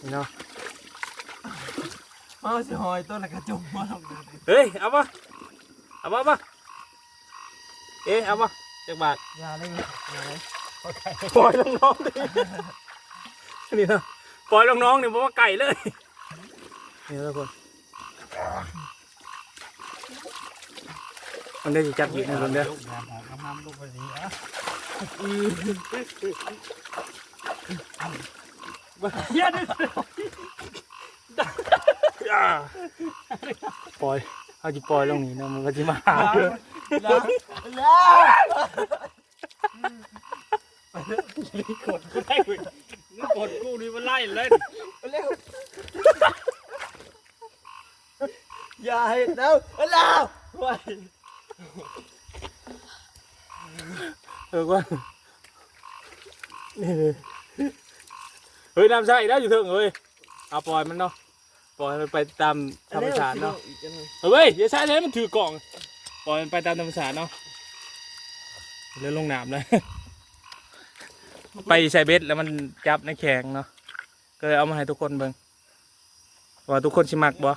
นี่เนาะเอาสิหอยตัวละกระจุกมาลงเลยเฮ้ยเอาปะเอาปะปะเอ๊ะเอาปะจักบาทยาเลยยาเลยปล่อยน้องๆดินี่เนาะปล่อยน้องๆเนี่ยเพราะว่าไก่เลยนี่ทุกคนมันได้จะจับอยู่ในคนเดียวลูกยาหอมน้ำลูกไปสิอะ เฮียดิปล่อยเอาจะปล่อยลงนี่นะมันก็จะมาหาแล้วแล้วกดกูได้เลยกดกูนี่มันไล่เล่นเร็วอย่าให้แล้วแล้วไว้เออว่านี่เลยเฮ้ยน้ำใช่ได้อยู่เถอะเฮ้ยเอาปล่อยมันเนาะปล่อยมันไปตามธรรมชาติเนาะเฮ้ยอย่าใช้เลยมันถือกล่องปล่อยมันไปตามธรรมชาติเนาะเรือลงน้ำเลยไปใส่เบ็ดแล้วมันจับในแข็งเนาะก็เลยเอามาให้ทุกคนเบิ่งว่าทุกคนชิมักบ่